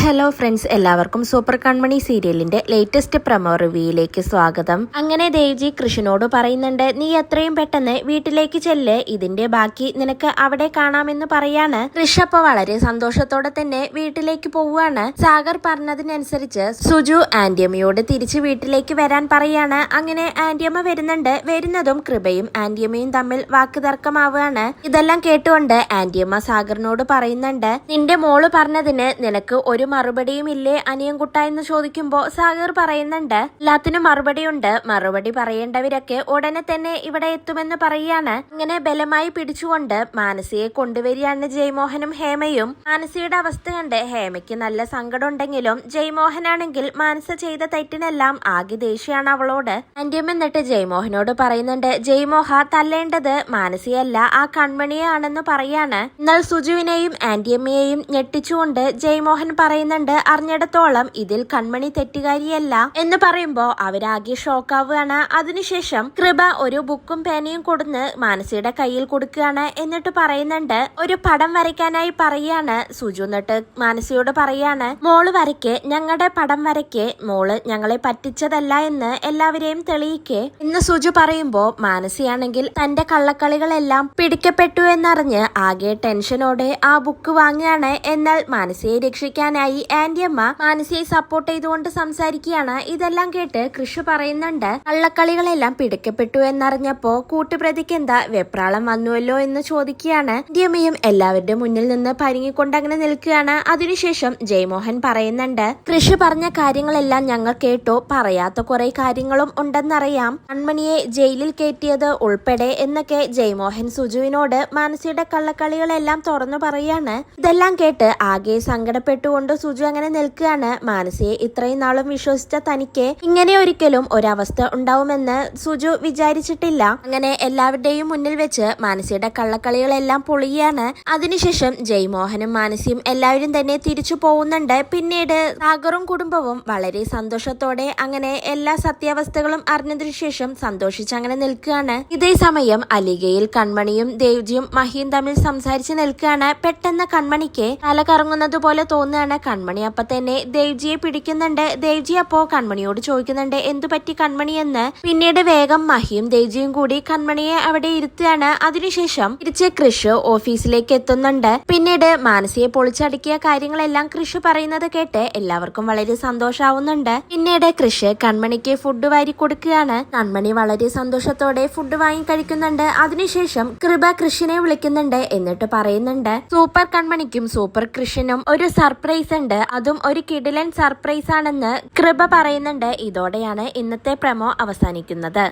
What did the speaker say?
Hello friends എല്ലാവർക്കും super Kanmani സീരിയലിന്റെ latest promo റിവ്യൂയിലേക്ക് സ്വാഗതം. അങ്ങനെ ദേവ്ജി കൃഷ്ണനോട് പറയുന്നുണ്ട് നീ എത്രയും പെട്ടെന്ന് വീട്ടിലേക്ക് ചെല്ല്. ഇതിന്റെ ബാക്കി നിനക്ക് അവിടെ കാണാമെന്ന് പറയാണ്. കൃഷ് വളരെ സന്തോഷത്തോടെ തന്നെ വീട്ടിലേക്ക് പോവുകയാണ്. സാഗർ പറഞ്ഞതിനനുസരിച്ച് സുജു ആന്റിയമ്മയോട് തിരിച്ച് വീട്ടിലേക്ക് വരാൻ പറയാണ്. അങ്ങനെ ആന്റിയമ്മ വരുന്നുണ്ട്. വരുന്നതും കൃപയും ആന്റിയമ്മയും തമ്മിൽ വാക്ക് തർക്കമാവുകയാണ് ഇതെല്ലാം കേട്ടുകൊണ്ട് ആന്റിയമ്മ സാഗറിനോട് പറയുന്നുണ്ട് നിന്റെ മോൾ പറഞ്ഞതിന് നിനക്ക് ഒരു മറുപടിയും ഇല്ലേ അനിയൻകുട്ട എന്ന് ചോദിക്കുമ്പോ സാഗർ പറയുന്നുണ്ട് എല്ലാത്തിനും മറുപടിയുണ്ട്. മറുപടി പറയേണ്ടവരൊക്കെ ഉടനെ തന്നെ ഇവിടെ എത്തുമെന്ന് പറയാണ്. ഇങ്ങനെ ബലമായി പിടിച്ചുകൊണ്ട് മാനസിയെ കൊണ്ടുവരികയാണ് ജയ്മോഹനും ഹേമയും. മാനസിയുടെ അവസ്ഥ കണ്ട് ഹേമയ്ക്ക് നല്ല സങ്കടമുണ്ടെങ്കിലും ജയ്മോഹനാണെങ്കിൽ മാനസ ചെയ്ത തെറ്റിനെല്ലാം ആകെ ദേഷ്യമാണ് അവളോട്. അന്റിയം എന്നിട്ട് ജയ്മോഹനോട് പറയുന്നുണ്ട് ജയ്മോഹ തല്ലേണ്ടത് മാനസിയല്ല ആ കൺമണിയാണെന്ന് പറയാണ്. എന്നാൽ സുജുവിനെയും ആന്റിയമ്മയെയും ഞെട്ടിച്ചുകൊണ്ട് ജയ്മോഹൻ പറയുന്നുണ്ട് അറിഞ്ഞിടത്തോളം ഇതിൽ കൺമണി തെറ്റുകാരിയല്ല എന്ന് പറയുമ്പോ അവരാകെ ഷോക്കാവുകയാണ്. അതിനുശേഷം കൃപ ഒരു ബുക്കും പേനയും കൊടുന്ന് മാനസിയുടെ കയ്യിൽ കൊടുക്കുകയാണ് എന്നിട്ട് പറയുന്നുണ്ട് ഒരു പടം വരയ്ക്കാനായി പറയാണ് സുജു എന്നിട്ട് മാനസിയോട് പറയാണ് മോൾ വരയ്ക്ക് ഞങ്ങളുടെ പടം വരയ്ക്ക് മോൾ ഞങ്ങളെ പറ്റിച്ചതല്ല എന്ന് എല്ലാവരെയും തെളിയിക്കേ. എന്ന് സുജു പറയുമ്പോ മാനസിയാണെങ്കിൽ തന്റെ കള്ളക്കളികളെല്ലാം പിടിക്കപ്പെട്ടു എന്നറിഞ്ഞ് ആകെ ടെൻഷനോടെ ആ ബുക്ക് വാങ്ങുകയാണ്. എന്നാൽ മാനസിയെ രക്ഷിക്കാനായി ആന്റിയമ്മ മാനസിയെ സപ്പോർട്ട് ചെയ്തുകൊണ്ട് സംസാരിക്കുകയാണ്. ഇതെല്ലാം കേട്ട് കൃഷി പറയുന്നുണ്ട് കള്ളക്കളികളെല്ലാം പിടിക്കപ്പെട്ടു എന്നറിഞ്ഞപ്പോ കൂട്ടുപ്രതിക്ക് എന്താ വെപ്രാളം വന്നുവല്ലോ എന്ന് ചോദിക്കുകയാണ്. ആന്റിയമ്മയും എല്ലാവരുടെ മുന്നിൽ നിന്ന് പരിങ്ങിക്കൊണ്ട് അങ്ങനെ നിൽക്കുകയാണ്. അതിനുശേഷം ജയമോഹൻ പറയുന്നുണ്ട് കൃഷി പറഞ്ഞ കാര്യങ്ങളെല്ലാം ഞങ്ങൾ കേട്ടോ. പറയാത്ത കുറെ കാര്യങ്ങളും ഉണ്ടെന്നറിയാം. കൺമണിയെ ജയിലിൽ കയറ്റിയത് ഉൾപ്പെടെ എന്നൊക്കെ ജയമോഹൻ സുജുവിനോട് മാനസിയുടെ കള്ളക്കളികളെല്ലാം തുറന്നു പറയാണ്. ഇതെല്ലാം കേട്ട് ആകെ സങ്കടപ്പെട്ടുകൊണ്ട് സുജു അങ്ങനെ നിൽക്കുകയാണ്. മാനസിയെ ഇത്രയും നാളും വിശ്വസിച്ച തനിക്ക് ഇങ്ങനെ ഒരിക്കലും ഒരവസ്ഥ ഉണ്ടാവുമെന്ന് സുജു വിചാരിച്ചിട്ടില്ല. അങ്ങനെ എല്ലാവരുടെയും മുന്നിൽ വെച്ച് മാനസിയുടെ കള്ളക്കളികളെല്ലാം പൊളിയാണ്. അതിനുശേഷം ജയ്മോഹനും മാനസിയും എല്ലാവരും തന്നെ തിരിച്ചു പോകുന്നുണ്ട്. പിന്നീട് സാഗറും കുടുംബവും വളരെ സന്തോഷത്തോടെ അങ്ങനെ എല്ലാ സത്യാവസ്ഥകളും അറിഞ്ഞതിനു ശേഷം സന്തോഷിച്ച് അങ്ങനെ നിൽക്കുകയാണ്. ഇതേ സമയം അലിഗയിൽ കൺമണിയും ദേവ്ജിയും മഹിയും തമ്മിൽ സംസാരിച്ച് നിൽക്കുകയാണ്. പെട്ടെന്ന് കൺമണിക്ക് തല കറങ്ങുന്നത് പോലെ തോന്നുകയാണ് കൺമണി അപ്പൊ തന്നെ ദേവ്ജിയെ പിടിക്കുന്നുണ്ട് ദേവ്ജി അപ്പോ കൺമണിയോട് ചോദിക്കുന്നുണ്ട് എന്തു പറ്റി കൺമണി എന്ന്? പിന്നീട് വേഗം മഹിയും ദേവ്ജിയും കൂടി കൺമണിയെ അവിടെ ഇരുത്തുകയാണ്. അതിനുശേഷം തിരിച്ച് കൃഷ് ഓഫീസിലേക്ക് എത്തുന്നുണ്ട്. പിന്നീട് മാനസിയെ പൊളിച്ചടുക്കിയ കാര്യങ്ങളെല്ലാം കൃഷ് പറയുന്നത് കേട്ട് എല്ലാവർക്കും വളരെ സന്തോഷാവുന്നുണ്ട്. പിന്നീട് കൃഷ് കൺമണിക്ക് ഫുഡ് വാരി കൊടുക്കുകയാണ്. കൺമണി വളരെ സന്തോഷത്തോടെ ഫുഡ് വാങ്ങി കഴിക്കുന്നുണ്ട്. അതിനുശേഷം കൃപ കൃഷിനെ വിളിക്കുന്നുണ്ട് എന്നിട്ട് പറയുന്നുണ്ട് സൂപ്പർ കൺമണിക്കും സൂപ്പർ കൃഷിനും ഒരു സർപ്രൈസ് ഉണ്ട് അതും ഒരു കിടിലൻ സർപ്രൈസ് ആണെന്ന് കൃപ പറയുന്നുണ്ട്. ഇതോടെയാണ് ഇന്നത്തെ പ്രമോ അവസാനിക്കുന്നത്.